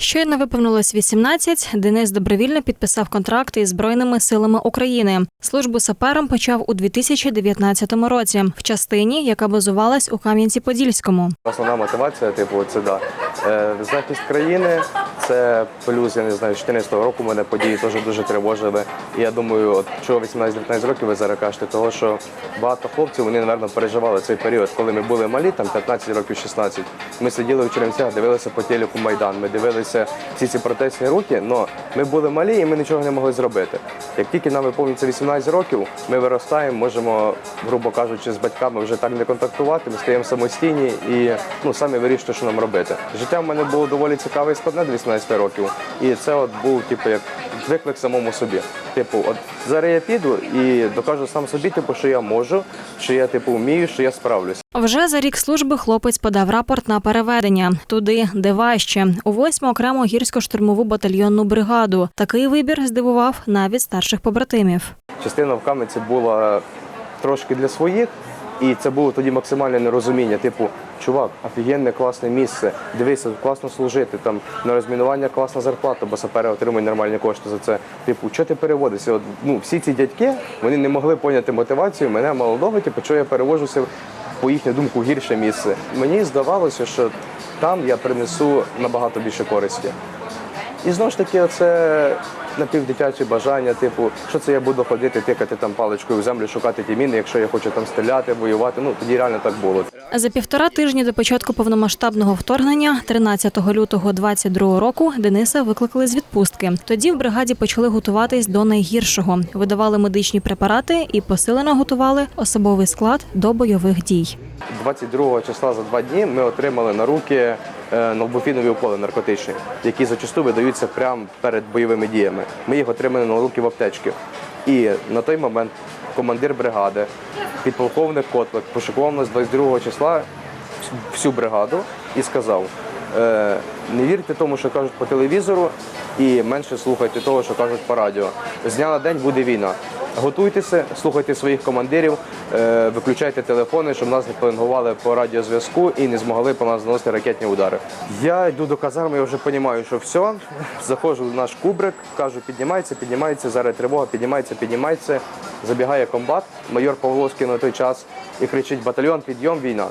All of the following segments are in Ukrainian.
Щойно виповнилось 18, Денис добровільно підписав контракт із Збройними силами України. Службу сапером почав у 2019 році в частині, яка базувалась у Кам'янці-Подільському. Основна мотивація, типу, це да. Е, захист країни, це плюс, я не знаю, з 14 року мене події теж дуже тривожили. І я думаю, от чого 18-19 років ви зараз кажете, того що багато хлопців вони, напевно, переживали цей період, коли ми були малі, там 15 років, 16. Ми сиділи в Черемцях, дивилися по телеку Майдан. Ми дивилися всі ці протестні руки, але ми були малі і ми нічого не могли зробити. Як тільки нам виповнюється 18 років, ми виростаємо, можемо, грубо кажучи, з батьками вже так не контактувати, ми стаємо самостійні і ну, самі вирішуємо, що нам робити. Життя в мене було доволі цікаве і складне до 18 років. І це от був типу, як виклик самому собі. Типу, от зараз я піду і докажу сам собі, типу, що я можу, що я типу вмію, що я справлюсь. Вже за рік служби хлопець подав рапорт на переведення туди, де важче, у восьму окрему гірсько-штурмову батальйонну бригаду. Такий вибір здивував навіть старших побратимів. Частина в Кам'янці була трошки для своїх, і це було тоді максимальне нерозуміння. Типу, чувак, офігенне класне місце, дивися, класно служити, там на розмінування класна зарплата, бо сапери отримують нормальні кошти за це. Типу, що ти переводишся? От, ну, всі ці дядьки вони не могли поняти мотивацію мене молодого, типу, що я перевожуся по їхню думку гірше місце. Мені здавалося, що там я принесу набагато більше користі. І знову ж таки, це напівдитячі бажання, типу, що це я буду ходити, тикати там паличкою в землю, шукати ті міни, якщо я хочу там стріляти, воювати. Ну тоді реально так було. За півтора тижні до початку повномасштабного вторгнення, 13 лютого 22 року, Дениса викликали з відпустки. Тоді в бригаді почали готуватись до найгіршого. Видавали медичні препарати і посилено готували особовий склад до бойових дій. 22 числа за два дні ми отримали на руки е, уколи наркотичні, які зачасту видаються прямо перед бойовими діями. Ми їх отримали на руки в аптечки. І на той момент командир бригади, підполковник Котлик, пошукував нас 22 числа всю бригаду і сказав: е, не вірте тому, що кажуть по телевізору, і менше слухайте того, що кажуть по радіо. З дня на день буде війна. Готуйтеся, слухайте своїх командирів, е, виключайте телефони, щоб нас не пеленгували по радіозв'язку і не змогли по нас наносити ракетні удари. Я йду до казарми, я вже розумію, що все. Заходжу в наш кубрик, кажу, піднімається, піднімається, зараз тривога, піднімається, піднімається. Забігає комбат, майор Павловський на той час і кричить: батальйон, підйом, війна.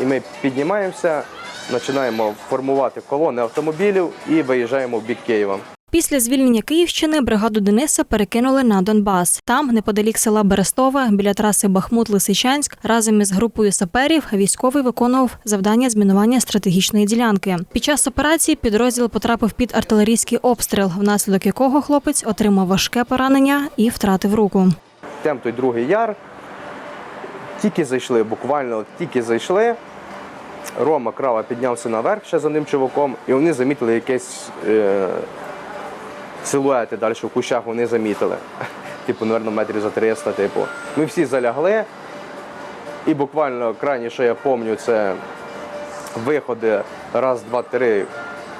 І ми піднімаємося, починаємо формувати колони автомобілів і виїжджаємо в бік Києва. Після звільнення Київщини бригаду Дениса перекинули на Донбас. Там, неподалік села Берестове, біля траси Бахмут-Лисичанськ, разом із групою саперів військовий виконував завдання змінування стратегічної ділянки. Під час операції підрозділ потрапив під артилерійський обстріл, внаслідок якого хлопець отримав важке поранення і втратив руку. Тем той другий яр. Тільки зайшли, буквально тільки зайшли. Рома крава піднявся наверх ще за ним чуваком, і вони замітили якесь е, силуети далі в кущах вони замітили. Типу, напевно, метрів за 300. Типу. Ми всі залягли, і буквально крайні, що я пам'ятаю, це виходи раз, два, три.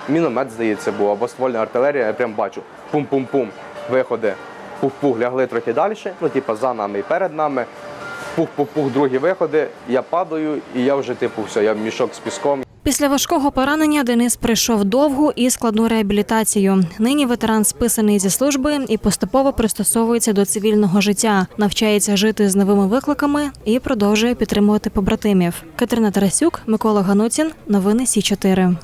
Міномет, здається, був, або ствольна артилерія, я прям бачу. Пум-пум-пум. Виходи. Пух-пух, лягли трохи далі, ну, типу, за нами і перед нами. Пух-пух-пух, другі виходи. Я падаю, і я вже, типу, все, я в мішок з піском. Після важкого поранення Денис пройшов довгу і складну реабілітацію. Нині ветеран списаний зі служби і поступово пристосовується до цивільного життя, навчається жити з новими викликами і продовжує підтримувати побратимів. Катерина Тарасюк, Микола Ганутін. Новини Сі 4